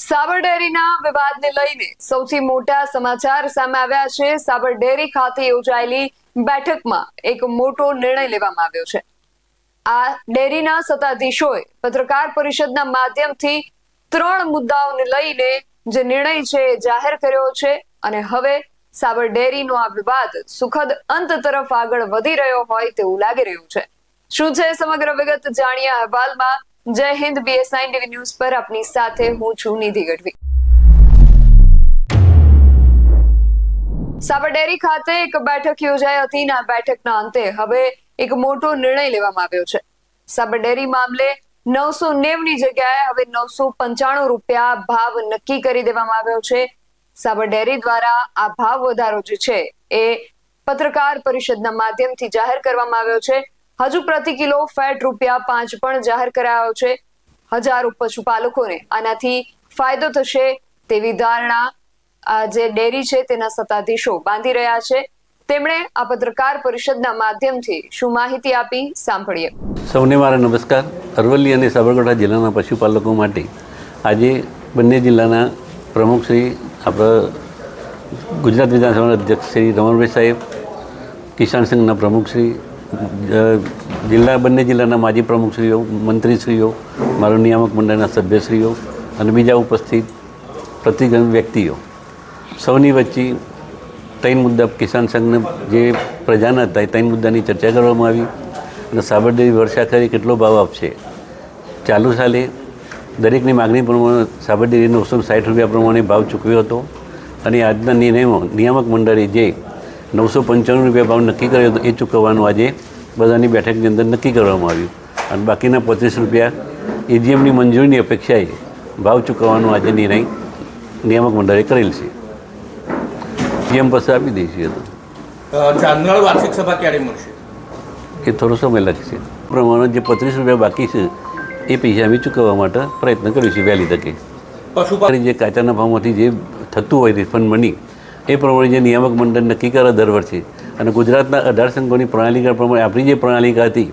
સાબર ડેરીના વિવાદને લઈને સૌથી મોટા સમાચાર સામે આવ્યા છે. સાબર ડેરી ખાતે યોજાયેલી બેઠકમાં એક મોટો નિર્ણય લેવામાં આવ્યો છે. આ ડેરીના સત્તાધીશોએ પત્રકાર પરિષદના માધ્યમથી ત્રણ મુદ્દાઓને લઈને જે નિર્ણય છે એ જાહેર કર્યો છે અને હવે સાબર ડેરીનો આ વિવાદ સુખદ અંત તરફ આગળ વધી રહ્યો હોય તેવું લાગી રહ્યું છે. શું છે સમગ્ર વિગત? જાણીએ અહેવાલમાં જય હિન્દ બીએસઆઈ ટીવી ન્યૂઝ પર આપની સાથે હું છું નિધિ ગઢવી. સાબર ડેરી ખાતે એક બેઠક યોજાઈ હતી આ બેઠકના અંતે હવે એક મોટો નિર્ણય લેવામાં આવ્યો છે. સાબર ડેરી મામલે નવસો નેવની જગ્યાએ હવે નવસો પંચાણું રૂપિયા ભાવ નક્કી કરી દેવામાં આવ્યો છે. સાબર ડેરી દ્વારા આ ભાવ વધારો જે છે એ પત્રકાર પરિષદના માધ્યમથી જાહેર કરવામાં આવ્યો છે. હજુ પ્રતિ કિલો ફેટ રૂપિયા પાંચ પણ જાહેર કરાયો છે. હજારો પશુપાલકોને આનાથી ફાયદો થશે તેવી ધારણા આ જે ડેરી છે તેના સત્તાધીશો બાંધી રહ્યા છે. તેમણે આ પત્રકાર પરિષદના માધ્યમથી શું માહિતી આપી સાંભળીએ. સૌને મારા નમસ્કાર. અરવલ્લી અને સાબરકાંઠા જિલ્લાના પશુપાલકો માટે આજે બંને જિલ્લાના પ્રમુખ શ્રી આપણા ગુજરાત વિધાનસભાના અધ્યક્ષ શ્રી રમણભાઈ સાહેબ, કિસાન સંઘના પ્રમુખ શ્રી જિલ્લા, બંને જિલ્લાના માજી પ્રમુખશ્રીઓ, મંત્રીશ્રીઓ, મારું નિયામક મંડળના સભ્યશ્રીઓ અને બીજા ઉપસ્થિત પ્રતિગણ વ્યક્તિઓ. સૌની વચ્ચે ત્રણ મુદ્દા કિસાન સંઘને જે પ્રજાના હતા, એ ત્રણ મુદ્દાની ચર્ચા કરવામાં આવી અને સાબરડેરી વર્ષાખરી કેટલો ભાવ આપશે? ચાલુ સાલે દરેકની માગણી પ્રમાણે સાબરડેરી નવસો સાઠ રૂપિયા પ્રમાણે ભાવ ચૂકવ્યો હતો અને આજના નિર્ણયમાં નિયામક મંડળે જે નવસો પંચાણું રૂપિયા ભાવ નક્કી કર્યો હતો એ ચૂકવવાનું આજે બધાની બેઠકની અંદર નક્કી કરવામાં આવ્યું. અને બાકીના પચીસ રૂપિયા એજીએમની મંજૂરીની અપેક્ષાએ ભાવ ચૂકવવાનો આજે નિર્ણય નિયામક મંડળે કરેલ છે. જીએમ પાસે આપી દઈશું એ તો. ચાંદ્રાળ વાર્ષિક સભા ક્યારે મળશે? એ થોડો સમય લાગશે. પ્રમાણે જે પચીસ રૂપિયા બાકી છે એ પૈસા અમે ચૂકવવા માટે પ્રયત્ન કરીશું વહેલી તકે. પશુપાલન જે કાચાના ભાવમાંથી જે થતું હોય રિફંડ મની એ પ્રમાણે જે નિયામક મંડળ નક્કી કરે દર વર્ષે, અને ગુજરાતના અઢાર સંઘોની પ્રણાલિકા પ્રમાણે, આપણી જે પ્રણાલિકા હતી,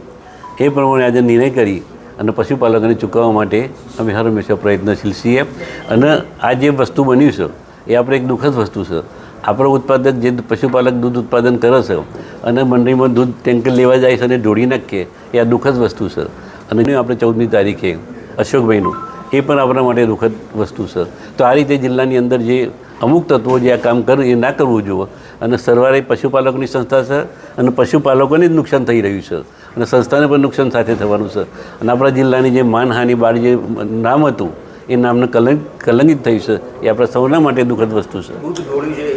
એ પ્રમાણે આજે નિર્ણય કરી અને પશુપાલકોને ચૂકવવા માટે અમે હર હંમેશા પ્રયત્નશીલ છીએ. અને આ જે વસ્તુ બન્યું છે, એ આપણે એક દુઃખદ વસ્તુ છે. આપણો ઉત્પાદક જે પશુપાલક દૂધ ઉત્પાદન કરે છે, અને મંડળીમાં દૂધ ટેન્કર લેવા જાય છે અને ઢોળી નાખીએ એ આ દુઃખદ વસ્તુ છે. અને આપણે ચૌદમી તારીખે અશોકભાઈનું, એ પણ આપણા માટે દુઃખદ વસ્તુ છે. તો આ રીતે જિલ્લાની અંદર જે અમુક તત્વો જે આ કામ કરે એ ના કરવું જોઈએ. અને સરવારે પશુપાલકોની સંસ્થા છે અને પશુપાલકોને જ નુકસાન થઈ રહ્યું છે. અને સંસ્થાને પણ નુકસાન સાથે થવાનું છે. અને આપણા જિલ્લાની જે માનહાનિ બાળ જે નામ હતું એ નામને કલંક કલંકિત થયું છે. એ આપણા સૌના માટે દુઃખદ વસ્તુ છે.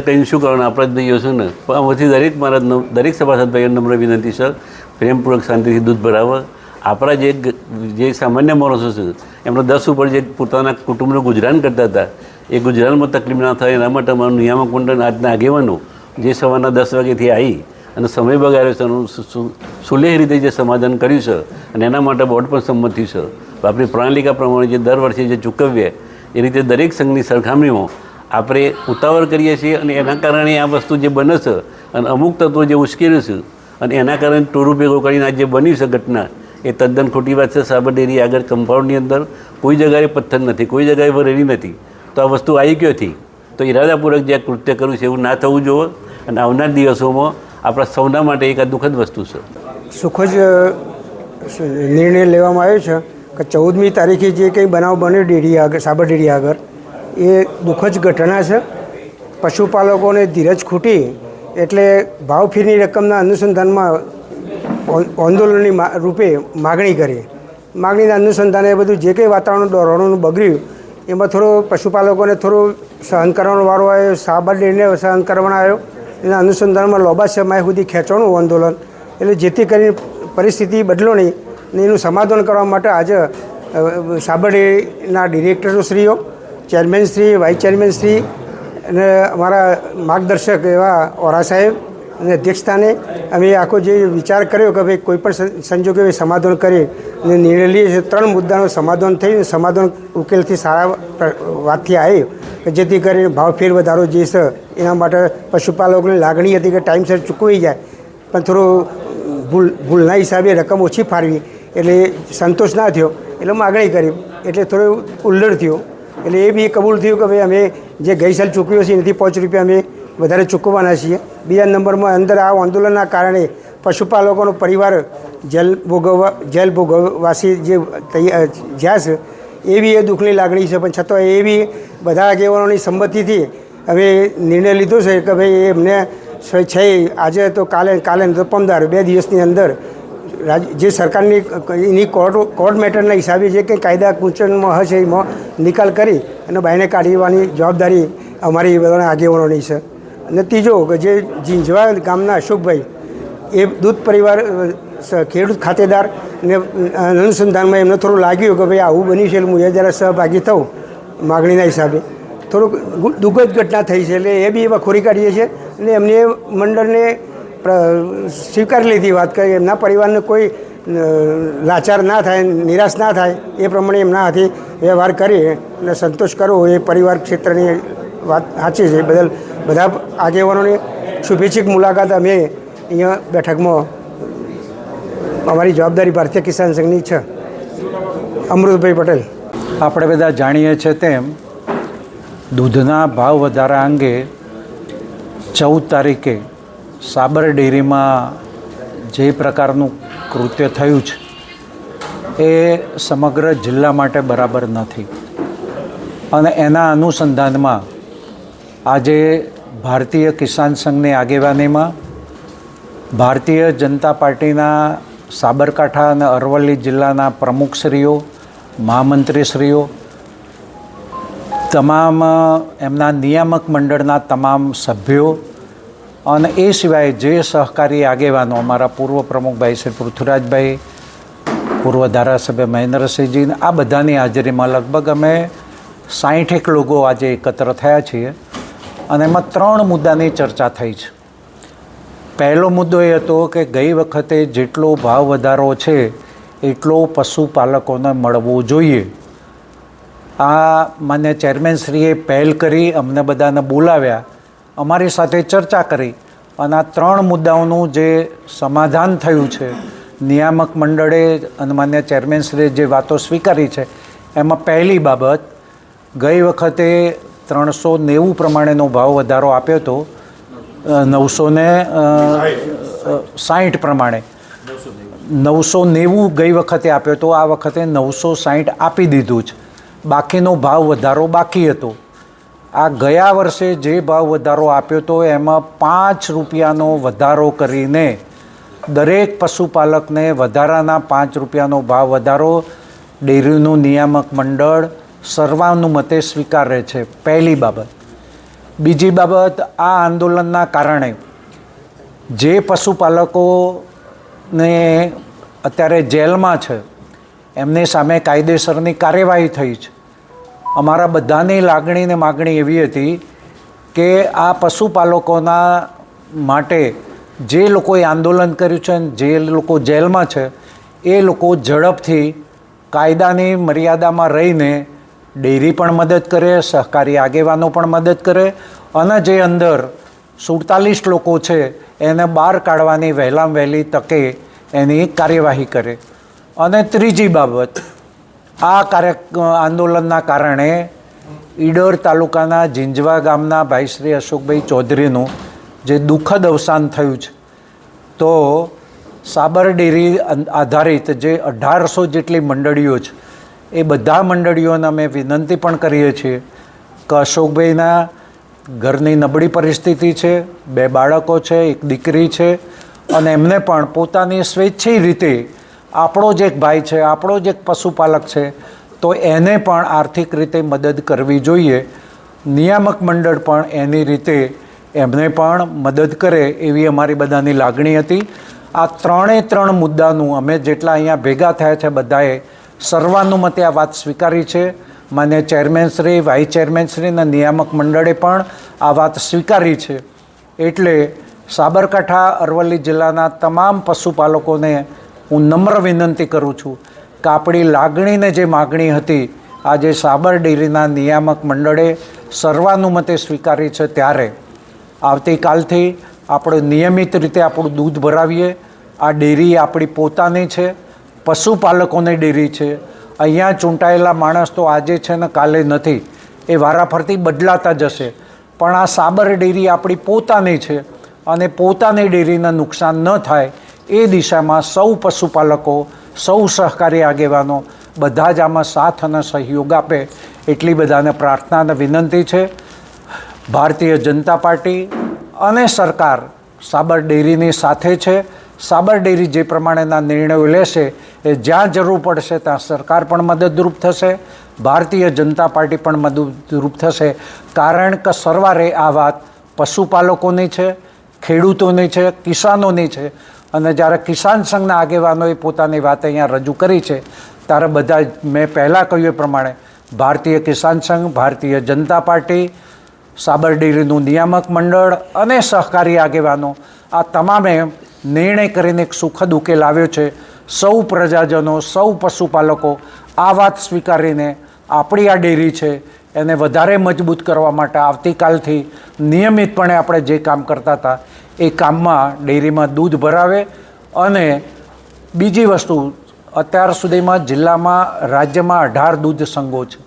કંઈ શું કરવાનું? આપણા જ ભાઈઓ છું ને. પણ આમાંથી દરેક મારા દરેક સભાસદભાઈ નમ્ર વિનંતી છે. પ્રેમપૂર્વક શાંતિથી દૂધ ભરાવે. આપણા જે જે સામાન્ય માણસો છે એમના દસ ઉપર જે પોતાના કુટુંબનું ગુજરાન કરતા હતા એ ગુજરાતમાં તકલીફ ના થાય, એના માટે અમારું નિયામક મંડળ આજના આગેવાનો જે સવારના દસ વાગ્યાથી આવી અને સમય બગાડ્યો છે, એનું સુલેહ રીતે જે સમાધાન કર્યું છે અને એના માટે બોર્ડ પણ સંમત થયું છે. આપણી પ્રણાલિકા પ્રમાણે જે દર વર્ષે જે ચૂકવીએ, એ રીતે દરેક સંઘની સરખામણીમાં આપણે ઉતાવળ કરીએ છીએ અને એના કારણે આ વસ્તુ જે બને છે અને અમુક તત્વો જે ઉશ્કેર્યું છે અને એના કારણે ટોરું ભેગો કરીને આ જે બન્યું છે ઘટના, એ તદ્દન ખોટી વાત છે. સાબર ડેરી આગળ કમ્પાઉન્ડની અંદર કોઈ જગાએ પથ્થર નથી, કોઈ જગાએ વરેલી નથી. તો આ વસ્તુ આવી ગયો હતી તો ઇરાદાપૂર્વક જે કૃત્ય કર્યું છે એવું ના થવું જોઈએ. અને આવનાર દિવસોમાં આપણા સૌના માટે એક આ દુઃખદ વસ્તુ છે. સુખદ નિર્ણય લેવામાં આવ્યો છે કે ચૌદમી તારીખે જે કંઈ બનાવ બન્યો ડેરી આગળ, સાબર ડેરી આગળ, એ દુઃખદ ઘટના છે. પશુપાલકોને ધીરજ ખૂટી એટલે ભાવફીરની રકમના અનુસંધાનમાં આંદોલનની રૂપે માગણી કરી. માગણીના અનુસંધાને બધું જે કંઈ વાતાવરણ દોરવાનું બગડ્યું એમાં થોડો પશુપાલકોને થોડું સહન કરવાનો વારો આવ્યો, સાબર લઈને સહન કરવાનો આવ્યો. એના અનુસંધાનમાં લોબા સમય સુધી ખેંચવાનું આંદોલન. એટલે જેથી કરીને પરિસ્થિતિ બદલો નહીં ને એનું સમાધાન કરવા માટે આજે સાબરડીના ડિરેક્ટરશ્રીઓ ચેરમેનશ્રી વાઇસ ચેરમેનશ્રી અને અમારા માર્ગદર્શક એવા ઓરા સાહેબ અને અધ્યક્ષસ્થાને અમે આખો જે વિચાર કર્યો કે ભાઈ કોઈ પણ સંજોગે સમાધાન કરી અને નિર્ણય લઈએ છીએ, ત્રણ મુદ્દાનું સમાધાન થયું સમાધાન ઉકેલથી સારા વાતથી આવી કે જેથી કરીને ભાવ ફેર વધારો જે છે, એના માટે પશુપાલકોની લાગણી હતી કે ટાઈમસર ચૂકવી જાય. પણ થોડું ભૂલ, ભૂલના હિસાબે રકમ ઓછી ફાળવી. એટલે સંતોષ ના થયો. એટલે માગણી કરી. એટલે થોડું ઉલ્લડ થયો. એટલે એ બી કબૂલ થયું કે ભાઈ અમે જે ગઈ સાલ ચૂકવ્યો છે, એનાથી પાંચ રૂપિયા અમે વધારે ચૂકવવાના છીએ. બીજા નંબરમાં અંદર આ આંદોલનના કારણે પશુપાલકોનો પરિવાર જેલ ભોગવવા, જેલ ભોગવવાસી જે તૈયાર જ્યાં છે એ બી એ દુઃખની લાગણી છે. પણ છતાં એ બી બધા આગેવાનોની સંમતિથી હવે નિર્ણય લીધો છે કે ભાઈ એમને સ્વેચ્છાએ આજે તો કાલે કાલે પમદાર બે દિવસની અંદર જે સરકારની એની કોર્ટ કોર્ટ મેટરના હિસાબે જે કંઈ કાયદા કુંચનમાં હશે એમાં નિકાલ કરી અને બહારને કાઢવાની જવાબદારી અમારી બધાના આગેવાનોની છે. અને ત્રીજો કે જે ઝીંઝવા ગામના અશોકભાઈ, એ દૂધ પરિવાર ખેડૂત ખાતેદાર ને અનુસંધાનમાં એમને થોડું લાગ્યું કે ભાઈ આવું બની છે હું એ જરા સહભાગી થઉં માગણીના હિસાબે. થોડુંક દુઃખદ ઘટના થઈ છે, એટલે એ બી એવા ખોરી કાઢીએ છીએ અને એમને મંડળને સ્વીકારી લીધી વાત કરી એમના પરિવારને કોઈ લાચાર ના થાય, નિરાશ ના થાય, એ પ્રમાણે એમના હાથે વ્યવહાર કરી અને સંતોષ કરવો એ પરિવાર ક્ષેત્રની વાત સાચી છે. બદલ બધા આગેવાનોની શુભેચ્છિક મુલાકાત અમે અહીંયા બેઠકમાં અમારી જવાબદારી ભારતીય કિસાન સંઘની છે. અમૃતભાઈ પટેલ. આપણે બધા જાણીએ છીએ તેમ, દૂધના ભાવ વધારા અંગે ચૌદ તારીખે સાબર ડેરીમાં જે પ્રકારનું કૃત્ય થયું છે, એ સમગ્ર જિલ્લા માટે બરાબર નથી. અને એના અનુસંધાનમાં આજે ભારતીય કિસાન સંઘની આગેવાનીમાં ભારતીય જનતા પાર્ટીના સાબરકાંઠા અને અરવલ્લી જિલ્લાના પ્રમુખશ્રીઓ મહામંત્રીશ્રીઓ, તમામ એમના નિયામક મંડળના તમામ સભ્યો અને એ સિવાય જે સહકારી આગેવાનો અમારા પૂર્વ પ્રમુખભાઈ શ્રી પૃથ્વીરાજભાઈ, પૂર્વ ધારાસભ્ય મહેન્દ્રસિંહજી આ બધાની હાજરીમાં લગભગ અમે સાહીઠેક લોકો આજે એકત્ર થયા છીએ. અને એમાં ત્રણ મુદ્દાની ચર્ચા થઈ છે. પહેલો મુદ્દો એ હતો કે ગઈ વખતે જેટલો ભાવ વધારો છે, એટલો પશુપાલકોને મળવો જોઈએ. આ માન્ય ચેરમેનશ્રીએ પહેલ કરી, અમને બધાને બોલાવ્યા. અમારી સાથે ચર્ચા કરી અને આ ત્રણ મુદ્દાઓનું જે સમાધાન થયું છે, નિયામક મંડળે અને માન્ય ચેરમેનશ્રીએ જે વાતો સ્વીકારી છે, એમાં પહેલી બાબત, ગઈ વખતે ત્રણસો નેવું પ્રમાણેનો ભાવ વધારો આપ્યો હતો. નવસો ને સાહીઠ પ્રમાણે. નવસો નેવું ગઈ વખતે આપ્યો હતો. આ વખતે નવસો સાહીઠ આપી દીધું છે. બાકીનો ભાવ વધારો બાકી હતો. આ ગયા વર્ષે જે ભાવ વધારો આપ્યો હતો, એમાં પાંચ રૂપિયાનો વધારો કરીને દરેક પશુપાલકને વધારાના પાંચ રૂપિયાનો ભાવ વધારો. ડેરીનું નિયામક મંડળ સર્વાનુમતે સ્વીકારે છે. પહેલી બાબત. બીજી બાબત, આ આંદોલનના કારણે જે પશુપાલકોને અત્યારે જેલમાં છે, એમની સામે કાયદેસરની કાર્યવાહી થઈ છે. અમારા બધાની લાગણી ને માગણી એવી હતી કે આ પશુપાલકોના માટે જે લોકોએ આંદોલન કર્યું છે, જે લોકો જેલમાં છે, એ લોકો ઝડપથી કાયદાની મર્યાદામાં રહીને ડેરી પણ મદદ કરે, સહકારી આગેવાનો પણ મદદ કરે અને જે અંદર સુડતાલીસ લોકો છે, એને બહાર કાઢવાની વહેલામ વહેલી તકે એની કાર્યવાહી કરે. અને ત્રીજી બાબત, આ કાર્ય આંદોલનના કારણે ઈડર તાલુકાના ઝીંઝવા ગામના ભાઈ શ્રી અશોકભાઈ ચૌધરીનું જે દુઃખદ અવસાન થયું છે, તો સાબર ડેરી આધારિત જે અઢારસો જેટલી મંડળીઓ છે એ બધા મંડળીઓને અમે વિનંતી પણ કરીએ છીએ કે અશોકભાઈના ઘરની નબળી પરિસ્થિતિ છે, બે બાળકો છે, એક દીકરી છે અને એમને પણ પોતાની સ્વેચ્છિક રીતે આપણો જ એક ભાઈ છે, આપણો જ એક પશુપાલક છે, તો એને પણ આર્થિક રીતે મદદ કરવી જોઈએ. નિયામક મંડળ પણ એની રીતે એમને પણ મદદ કરે એવી અમારી બધાની લાગણી હતી. આ ત્રણે ત્રણ મુદ્દાનું અમે જેટલા અહીંયા ભેગા થયા છે બધાએ સર્વાનુમતે આ વાત સ્વીકારી છે. માન્ય ચેરમેનશ્રી વાઇસ ચેરમેનશ્રીના નિયામક મંડળે પણ આ વાત સ્વીકારી છે. એટલે સાબરકાંઠા, અરવલ્લી જિલ્લાના તમામ પશુપાલકોને હું નમ્ર વિનંતી કરું છું કે આપણી લાગણીને જે માગણી હતી, આજે સાબર ડેરીના નિયામક મંડળે સર્વાનુમતે સ્વીકારી છે ત્યારે. આવતીકાલથી આપણે નિયમિત રીતે આપણું દૂધ ભરાવીએ. આ ડેરી આપણી પોતાની છે. પશુપાલકોની ડેરી છે. અહીંયા ચૂંટાયેલા માણસ તો આજે છે ને કાલે નથી. એ વારાફરતી બદલાતા જશે. પણ આ સાબર ડેરી આપણી પોતાની છે અને પોતાની ડેરીને નુકસાન ન થાય એ દિશામાં સૌ પશુપાલકો, સૌ સહકારી આગેવાનો બધા જ આમાં સાથ અને સહયોગ આપે એટલી બધાને પ્રાર્થના અને વિનંતી છે. ભારતીય જનતા પાર્ટી અને સરકાર સાબર ડેરીની સાથે છે. સાબર ડેરી જે પ્રમાણેના નિર્ણયો લેશે એ જ્યાં જરૂર પડશે ત્યાં સરકાર પણ મદદરૂપ થશે, ભારતીય જનતા પાર્ટી પણ મદદરૂપ થશે. કારણ કે સરવારે આ વાત પશુપાલકોની છે, ખેડૂતોની છે, કિસાનોની છે. અને જ્યારે કિસાન સંઘના આગેવાનોએ પોતાની વાત અહીંયા રજૂ કરી છે, ત્યારે બધા મેં પહેલાં કહ્યું એ પ્રમાણે ભારતીય કિસાન સંઘ, ભારતીય જનતા પાર્ટી, સાબર ડેરીનું નિયામક મંડળ અને સહકારી આગેવાનો, આ તમામે નિર્ણય કરીને એક સુખદ ઉકેલ આવ્યો છે. સૌ પ્રજાજનો, સૌ પશુપાલકો આ વાત સ્વીકારીને આપણી આ ડેરી છે, એને વધારે મજબૂત કરવા માટે આવતીકાલથી નિયમિતપણે આપણે જે કામ કરતા હતા, એ કામમાં ડેરીમાં દૂધ ભરાવે અને બીજી વસ્તુ, અત્યાર સુધીમાં જિલ્લામાં, રાજ્યમાં અઢાર દૂધ સંઘો છે.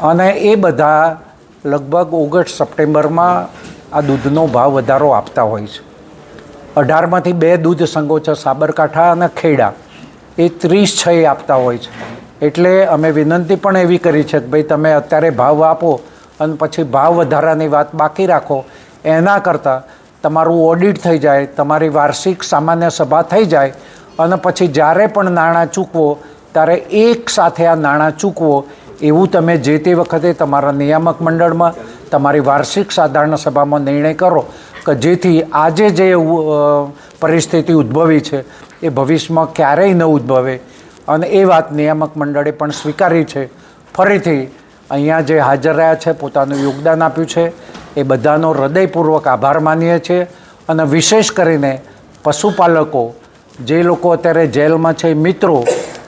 અને એ બધા લગભગ ઓગસ્ટ સપ્ટેમ્બરમાં આ દૂધનો ભાવ વધારો આપતા હોય છે. અઢારમાંથી બે દૂધ છે સાબરકાંઠા અને ખેડા. એ ત્રીસ છ આપતા હોય છે. એટલે અમે વિનંતી પણ એવી કરી છે કે ભાઈ તમે અત્યારે ભાવ આપો અને પછી ભાવ વધારાની વાત બાકી રાખો. એના કરતાં તમારું ઓડિટ થઈ જાય, તમારી વાર્ષિક સામાન્ય સભા થઈ જાય અને પછી જ્યારે પણ નાણાં ચૂકવો, ત્યારે એક સાથે આ નાણાં ચૂકવો. એવું તમે જે તે વખતે તમારા નિયામક મંડળમાં, તમારી વાર્ષિક સાધારણ સભામાં નિર્ણય કરો. કે જેથી આજે જે પરિસ્થિતિ ઉદ્ભવી છે, એ ભવિષ્યમાં ક્યારેય ન ઉદ્ભવે. અને એ વાત નિયામક મંડળે પણ સ્વીકારી છે. ફરીથી અહીંયા જે હાજર રહ્યા છે, પોતાનું યોગદાન આપ્યું છે, એ બધાનો હૃદયપૂર્વક આભાર માનીએ છીએ. અને વિશેષ કરીને પશુપાલકો, જે લોકો અત્યારે જેલમાં છે મિત્રો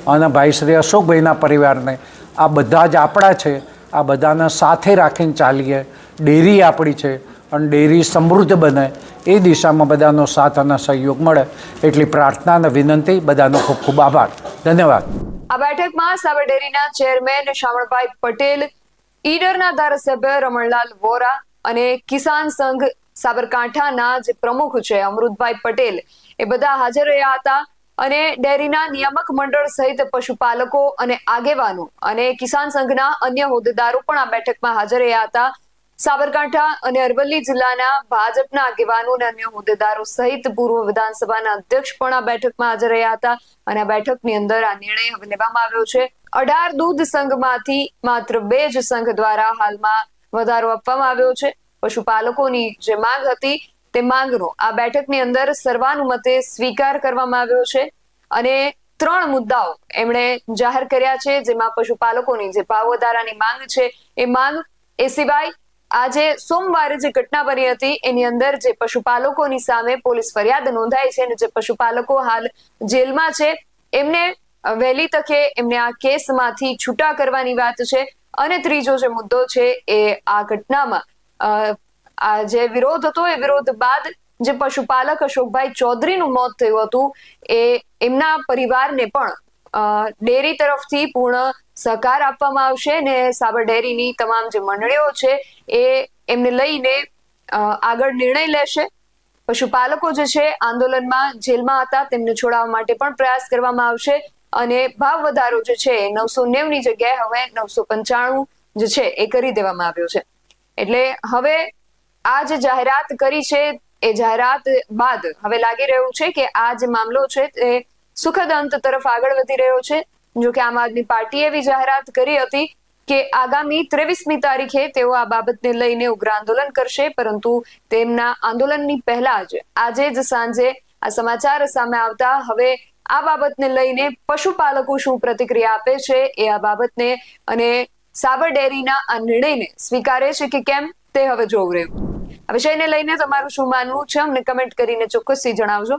અને ભાઈ શ્રી અશોકભાઈના પરિવારને, આ બધા જ આપણા છે. આ બધાને સાથે રાખીને ચાલીએ. ડેરી આપણી છે. અને ડેરી સમૃદ્ધ બને, એ દિશામાં બધાનો સાથ અને સહયોગ મળે એટલી પ્રાર્થના અને વિનંતી. બધાનો ખૂબ ખૂબ આભાર. ધન્યવાદ. આ બેઠકમાં સાબર ડેરીના ચેરમેન શામળભાઈ પટેલ, ઈડરના ધારાસભ્ય રમણલાલ વોરા અને કિસાન સંઘ સાબરકાંઠાના જે પ્રમુખ છે અમૃતભાઈ પટેલ, એ બધા હાજર રહ્યા હતા. અને ડેરીના નિયામક મંડળ સહિત પશુપાલકો અને આગેવાનો અને કિસાન સંઘના અન્ય હોદ્દેદારો પણ આ બેઠકમાં હાજર રહ્યા હતા. સાબરકાંઠા અને અરવલ્લી જિલ્લાના ભાજપના આગેવાનો અને અન્ય હોદ્દેદારો સહિત પૂર્વ વિધાનસભાના અધ્યક્ષ પણ આ બેઠકમાં હાજર રહ્યા હતા અને આ બેઠકની અંદર આ નિર્ણય હવે લેવામાં આવ્યો છે. અઢાર દૂધ સંઘમાંથી માત્ર બે જ સંઘ દ્વારા હાલમાં વધારો આપવામાં આવ્યો છે. પશુપાલકોની જે માંગ હતી તે માંગનો આ બેઠકની અંદર સર્વાનુમતે સ્વીકાર કરવામાં આવ્યો છે અને ત્રણ મુદ્દાઓ એમણે જાહેર કર્યા છે જેમાં પશુપાલકોની જે ભાવ વધારાની માંગ છે એ માંગ એ સિવાય આજે સોમવારે જે ઘટના બની હતી, એની અંદર જે પશુપાલકોની સામે પોલીસ ફરિયાદ નોંધાઈ છે અને જે પશુપાલકો હાલ જેલમાં છે, એમને વહેલી તકે એમને આ કેસમાંથી છૂટા કરવાની વાત છે અને ત્રીજો જે મુદ્દો છે એ આ ઘટનામાં. આ જે વિરોધ હતો એ વિરોધ બાદ જે પશુપાલક અશોકભાઈ ચૌધરીનું મોત થયું હતું, એ એમના પરિવારને પણ ડેરી તરફથી પૂર્ણ સહકાર આપવામાં આવશે ને સાબર ડેરીની તમામ જે મંડળીઓ છે એ એમને લઈને આગળ નિર્ણય લેશે. પશુપાલકો જે છે આંદોલનમાં જેલમાં હતા, તેમને છોડાવવા માટે પણ પ્રયાસ કરવામાં આવશે અને ભાવ વધારો જે છે નવસો નેવની જગ્યાએ હવે નવસો પંચાણું જે છે એ કરી દેવામાં આવ્યો છે. એટલે હવે આ જે જાહેરાત કરી છે, એ જાહેરાત બાદ હવે લાગી રહ્યું છે કે આ જે મામલો છે, તે સુખદ અંત તરફ આગળ વધી રહ્યો છે. જો કે આમ આદમી પાર્ટીએ એવી જાહેરાત કરી હતી કે આગામી ત્રેવીસમી તારીખે તેઓ આ બાબતને લઈને ઉગ્ર આંદોલન કરશે, પરંતુ તેમના આંદોલનની પહેલા જ આજે જ સાંજે આ સમાચાર સામે આવતા હવે આ બાબતને લઈને પશુપાલકો શું પ્રતિક્રિયા આપે છે એ આ બાબતને અને સાબર ડેરીના આ નિર્ણયને સ્વીકારે છે કે કેમ તે હવે જોવું રહ્યું. આ વિષયને લઈને તમારું શું માનવું છે? અમને કમેન્ટ કરીને ચોક્કસથી જણાવજો.